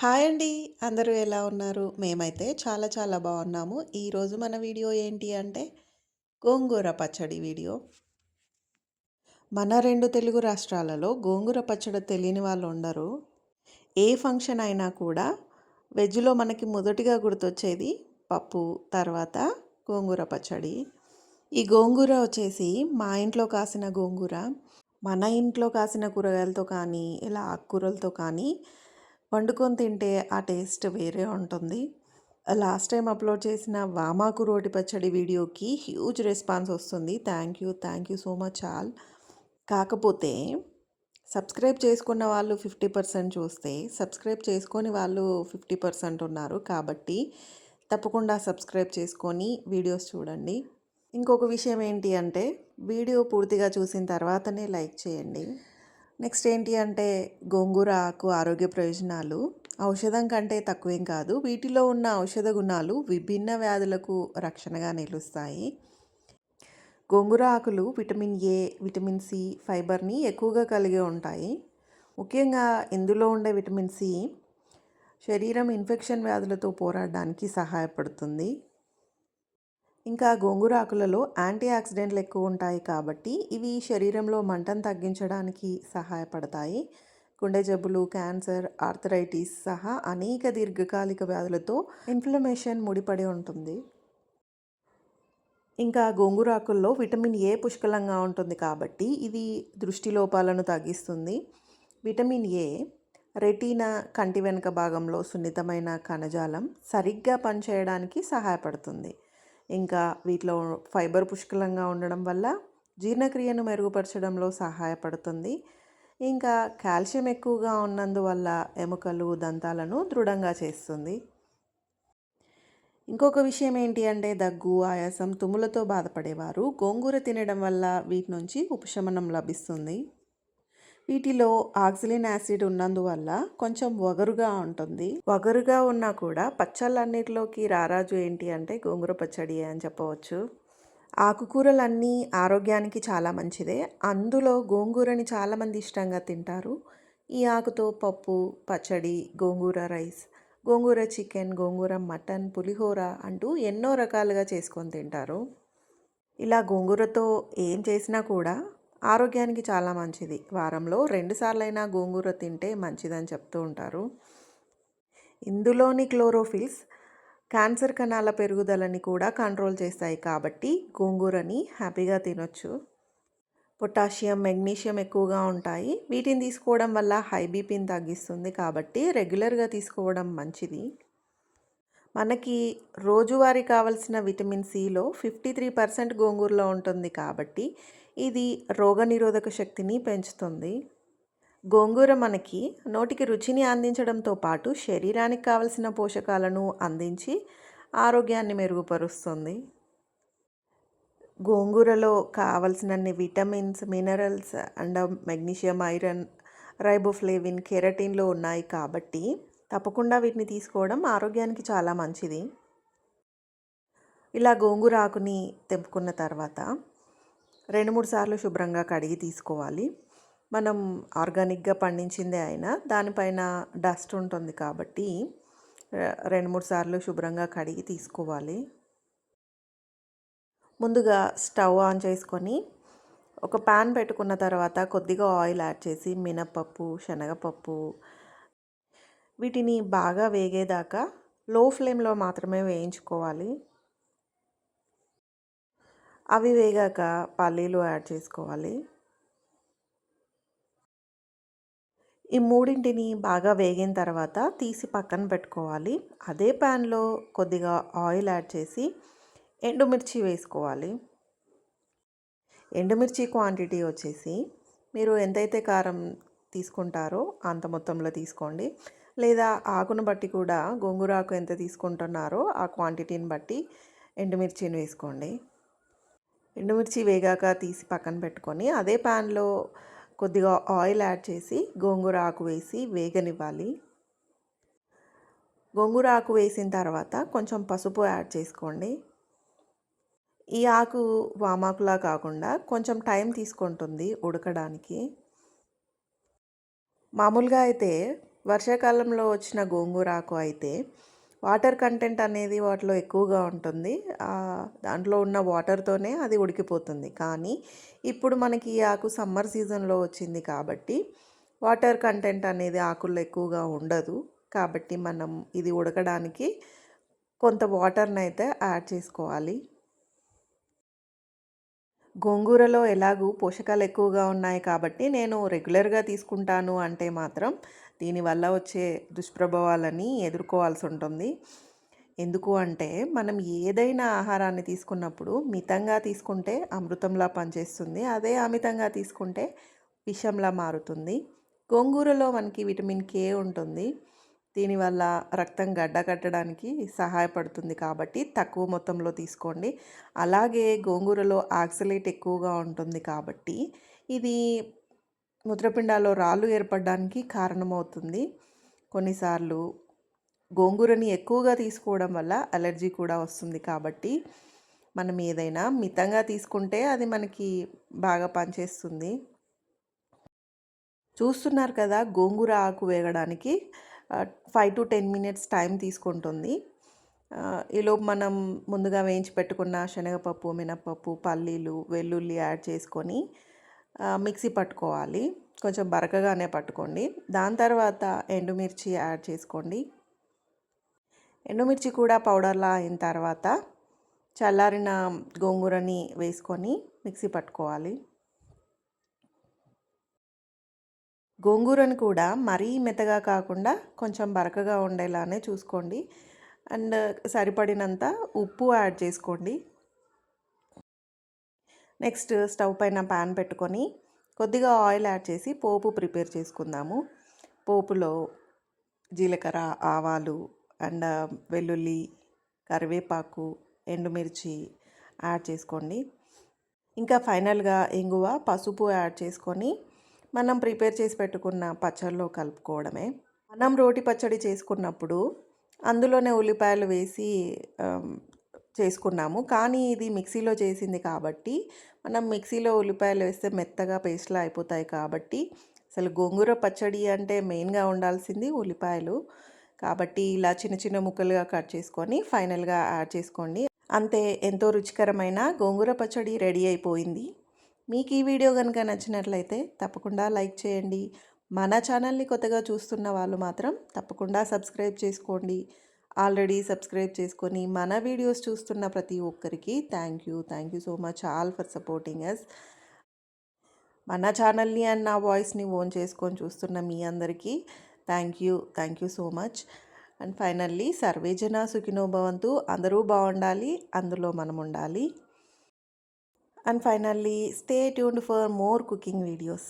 Hi అండి. అందరూ ఎలా ఉన్నారు? మేమైతే చాలా చాలా బాగున్నాము. ఈరోజు మన వీడియో ఏంటి అంటే గోంగూర పచ్చడి వీడియో. మన రెండు తెలుగు రాష్ట్రాలలో గోంగూర పచ్చడి తెలియని వాళ్ళు ఉండరు. ఏ ఫంక్షన్ అయినా కూడా వెజ్లో మనకి మొదటిగా గుర్తొచ్చేది పప్పు తర్వాత గోంగూర పచ్చడి. ఈ గోంగూర వచ్చేసి మా ఇంట్లో కాసిన గోంగూర మన ఇంట్లో కాసిన కూరగాయలతో కానీ ఇలా ఆకుకూరలతో కానీ వండుకొని తింటే ఆ టేస్ట్ వేరే ఉంటుంది. లాస్ట్ టైం అప్లోడ్ చేసిన వామాకు రోటి పచ్చడి వీడియోకి హ్యూజ్ రెస్పాన్స్ వస్తుంది. Thank you thank you so much all. కాకపోతే సబ్స్క్రైబ్ చేసుకున్న వాళ్ళు ఫిఫ్టీ పర్సెంట్ చూస్తే సబ్స్క్రైబ్ చేసుకొని వాళ్ళు ఫిఫ్టీ పర్సెంట్ ఉన్నారు కాబట్టి తప్పకుండా సబ్స్క్రైబ్ చేసుకొని వీడియోస్ చూడండి. ఇంకొక విషయం ఏంటి అంటే వీడియో పూర్తిగా చూసిన తర్వాతనే లైక్ చేయండి. నెక్స్ట్ ఏంటి అంటే గోంగూర ఆకు ఆరోగ్య ప్రయోజనాలు. ఔషధం కంటే తక్కువేం కాదు. వీటిలో ఉన్న ఔషధ గుణాలు విభిన్న వ్యాధులకు రక్షణగా నిలుస్తాయి. గోంగూర ఆకులు విటమిన్ ఏ విటమిన్ సి ఫైబర్ని ఎక్కువగా కలిగి ఉంటాయి. ముఖ్యంగా ఇందులో ఉండే విటమిన్ సి శరీరం ఇన్ఫెక్షన్ వ్యాధులతో పోరాడడానికి సహాయపడుతుంది. ఇంకా గోంగూర ఆకులలో యాంటీ ఆక్సిడెంట్లు ఎక్కువ ఉంటాయి కాబట్టి ఇవి శరీరంలో మంటను తగ్గించడానికి సహాయపడతాయి. గుండె జబ్బులు క్యాన్సర్ ఆర్థరైటిస్ సహా అనేక దీర్ఘకాలిక వ్యాధులతో ఇన్ఫ్లమేషన్ ముడిపడి ఉంటుంది. ఇంకా గోంగూర ఆకుల్లో విటమిన్ ఏ పుష్కలంగా ఉంటుంది కాబట్టి ఇది దృష్టి లోపాలను తగ్గిస్తుంది. విటమిన్ ఏ రెటీనా కంటి వెనుక భాగంలో సున్నితమైన కణజాలం సరిగ్గా పనిచేయడానికి సహాయపడుతుంది. ఇంకా వీటిలో ఫైబర్ పుష్కలంగా ఉండడం వల్ల జీర్ణక్రియను మెరుగుపరచడంలో సహాయపడుతుంది. ఇంకా కాల్షియం ఎక్కువగా ఉన్నందువల్ల ఎముకలు దంతాలను దృఢంగా చేస్తుంది. ఇంకొక విషయం ఏంటి అంటే దగ్గు ఆయాసం తుమ్ములతో బాధపడేవారు. గోంగూర తినడం వల్ల వీటి నుంచి ఉపశమనం లభిస్తుంది. వీటిలో ఆక్సిలిన్ యాసిడ్ ఉన్నందువల్ల కొంచెం వగరుగా ఉంటుంది. వగరుగా ఉన్నా కూడా పచ్చళ్ళన్నిటిలోకి రారాజు ఏంటి అంటే గోంగూర పచ్చడి అని చెప్పవచ్చు. ఆకుకూరలన్నీ ఆరోగ్యానికి చాలా మంచిదే. అందులో గోంగూరని చాలామంది ఇష్టంగా తింటారు. ఈ ఆకుతో పప్పు పచ్చడి గోంగూర రైస్ గోంగూర చికెన్ గోంగూర మటన్ పులిహోర అంటూ ఎన్నో రకాలుగా చేసుకొని తింటారు. ఇలా గోంగూరతో ఏం చేసినా కూడా ఆరోగ్యానికి చాలా మంచిది. వారంలో రెండుసార్లైనా గోంగూర తింటే మంచిదని చెప్తూ ఉంటారు. ఇందులోని క్లోరోఫిల్స్ క్యాన్సర్ కణాల పెరుగుదలని కూడా కంట్రోల్ చేస్తాయి కాబట్టి గోంగూరని హ్యాపీగా తినొచ్చు. పొటాషియం మెగ్నీషియం ఎక్కువగా ఉంటాయి. వీటిని తీసుకోవడం వల్ల హై బీపీని తగ్గిస్తుంది కాబట్టి రెగ్యులర్గా తీసుకోవడం మంచిది. మనకి రోజువారీ కావలసిన విటమిన్ సిలో ఫిఫ్టీ త్రీ పర్సెంట్ గోంగూరలో ఉంటుంది కాబట్టి ఇది రోగనిరోధక శక్తిని పెంచుతుంది. గోంగూర మనకి నోటికి రుచిని అందించడంతో పాటు శరీరానికి కావలసిన పోషకాలను అందించి ఆరోగ్యాన్ని మెరుగుపరుస్తుంది. గోంగూరలో కావలసినన్ని vitamins minerals and magnesium iron riboflavin కెరటిన్లో ఉన్నాయి కాబట్టి తప్పకుండా వీటిని తీసుకోవడం ఆరోగ్యానికి చాలా మంచిది. ఇలా గోంగూర ఆకుని తెంపుకున్న తర్వాత రెండు మూడు సార్లు శుభ్రంగా కడిగి తీసుకోవాలి. మనం ఆర్గానిక్గా పండించిందే అయినా దానిపైన డస్ట్ ఉంటుంది కాబట్టి రెండు మూడు సార్లు శుభ్రంగా కడిగి తీసుకోవాలి. ముందుగా స్టవ్ ఆన్ చేసుకొని ఒక ప్యాన్ పెట్టుకున్న తర్వాత కొద్దిగా ఆయిల్ యాడ్ చేసి మినపప్పు శనగపప్పు వీటిని బాగా వేగేదాకా లో ఫ్లేమ్లో మాత్రమే వేయించుకోవాలి. అవి వేగాక పల్లీలు యాడ్ చేసుకోవాలి. ఈ మూడింటిని బాగా వేగిన తర్వాత తీసి పక్కన పెట్టుకోవాలి. అదే ప్యాన్లో కొద్దిగా ఆయిల్ యాడ్ చేసి ఎండుమిర్చి వేసుకోవాలి. ఎండుమిర్చి క్వాంటిటీ వచ్చేసి మీరు ఎంతైతే కారం తీసుకుంటారో అంత మొత్తంలో తీసుకోండి. లేదా ఆకును బట్టి కూడా గోంగూర ఆకు ఎంత తీసుకుంటున్నారో ఆ క్వాంటిటీని బట్టి ఎండుమిర్చిని వేసుకోండి. ఎండుమిర్చి వేగాక తీసి పక్కన పెట్టుకొని అదే ప్యాన్లో కొద్దిగా ఆయిల్ యాడ్ చేసి గోంగూర ఆకు వేసి వేగనివ్వాలి. గోంగూర ఆకు వేసిన తర్వాత కొంచెం పసుపు యాడ్ చేసుకోండి. ఈ ఆకు వామాకులా కాకుండా కొంచెం టైం తీసుకుంటుంది ఉడకడానికి. మామూలుగా అయితే వర్షాకాలంలో వచ్చిన గోంగూర ఆకు అయితే వాటర్ కంటెంట్ అనేది వాటిలో ఎక్కువగా ఉంటుంది. దాంట్లో ఉన్న వాటర్తోనే అది ఉడికిపోతుంది. కానీ ఇప్పుడు మనకి ఈ ఆకు సమ్మర్ సీజన్లో వచ్చింది కాబట్టి వాటర్ కంటెంట్ అనేది ఆకుల్లో ఎక్కువగా ఉండదు. కాబట్టి మనం ఇది ఉడకడానికి కొంత వాటర్ని అయితే యాడ్ చేసుకోవాలి. గోంగూరలో ఎలాగూ పోషకాలు ఎక్కువగా ఉన్నాయి కాబట్టి నేను రెగ్యులర్గా తీసుకుంటాను అంటే మాత్రం దీనివల్ల వచ్చే దుష్ప్రభావాలని ఎదుర్కోవాల్సి ఉంటుంది. ఎందుకు అంటే మనం ఏదైనా ఆహారాన్ని తీసుకున్నప్పుడు మితంగా తీసుకుంటే అమృతంలా పనిచేస్తుంది అదే అమితంగా తీసుకుంటే విషంలా మారుతుంది. గోంగూరలో మనకి విటమిన్ కే ఉంటుంది. దీనివల్ల రక్తం గడ్డ కట్టడానికి సహాయపడుతుంది కాబట్టి తక్కువ మొత్తంలో తీసుకోండి. అలాగే గోంగూరలో ఆక్సలేట్ ఎక్కువగా ఉంటుంది కాబట్టి ఇది మూత్రపిండాల్లో రాళ్ళు ఏర్పడడానికి కారణమవుతుంది. కొన్నిసార్లు గోంగూరని ఎక్కువగా తీసుకోవడం వల్ల అలర్జీ కూడా వస్తుంది కాబట్టి మనం ఏదైనా మితంగా తీసుకుంటే అది మనకి బాగా పనిచేస్తుంది. చూస్తున్నారు కదా గోంగూర ఆకు వేగడానికి five to ten minutes time తీసుకుంటుంది. ఈలోపు మనం ముందుగా వేయించి పెట్టుకున్న శనగపప్పు మినపప్పు పల్లీలు వెల్లుల్లి యాడ్ చేసుకొని మిక్సీ పట్టుకోవాలి. కొంచెం బరకగానే పట్టుకోండి. దాని తర్వాత ఎండుమిర్చి యాడ్ చేసుకోండి. ఎండుమిర్చి కూడా పౌడర్లా అయిన తర్వాత చల్లారిన గోంగూరని వేసుకొని మిక్సీ పట్టుకోవాలి. గోంగూరను కూడా మరీ మెత్తగా కాకుండా కొంచెం బరకగా ఉండేలానే చూసుకోండి. అండ్ సరిపడినంత ఉప్పు యాడ్ చేసుకోండి. నెక్స్ట్ స్టవ్ పైన ప్యాన్ పెట్టుకొని కొద్దిగా ఆయిల్ యాడ్ చేసి పోపు ప్రిపేర్ చేసుకుందాము. పోపులో జీలకర్ర ఆవాలు అండ్ వెల్లుల్లి కరివేపాకు ఎండుమిర్చి యాడ్ చేసుకోండి. ఇంకా ఫైనల్గా ఇంగువ పసుపు యాడ్ చేసుకొని మనం ప్రిపేర్ చేసి పెట్టుకున్న పచ్చళ్ళలో కలుపుకోవడమే. మనం రోటి పచ్చడి చేసుకున్నప్పుడు అందులోనే ఉల్లిపాయలు వేసి చేసుకున్నాము. కానీ ఇది మిక్సీలో చేసింది కాబట్టి మనం మిక్సీలో ఉల్లిపాయలు వేస్తే మెత్తగా పేస్ట్లా అయిపోతాయి కాబట్టి అసలు గోంగూర పచ్చడి అంటే మెయిన్గా ఉండాల్సింది ఉల్లిపాయలు. కాబట్టి ఇలా చిన్న చిన్న ముక్కలుగా కట్ చేసుకొని ఫైనల్గా యాడ్ చేసుకోండి. అంతే ఎంతో రుచికరమైన గోంగూర పచ్చడి రెడీ అయిపోయింది. మీకు ఈ వీడియో కనుక నచ్చినట్లయితే తప్పకుండా లైక్ చేయండి. మన ఛానల్ని కొత్తగా చూస్తున్న వాళ్ళు మాత్రం తప్పకుండా సబ్స్క్రైబ్ చేసుకోండి. ఆల్రెడీ సబ్స్క్రైబ్ చేసుకొని మన వీడియోస్ చూస్తున్న ప్రతి ఒక్కరికి thank you. Thank you so much all for supporting us మన ఛానల్ని అండ్ నా వాయిస్ని ఓన్ చేసుకొని చూస్తున్న మీ అందరికీ thank you. Thank you so much. And finally సర్వేజన సుఖినోభవంతు అందరూ బాగుండాలి. అందులో మనం ఉండాలి. and finally stay tuned for more cooking videos.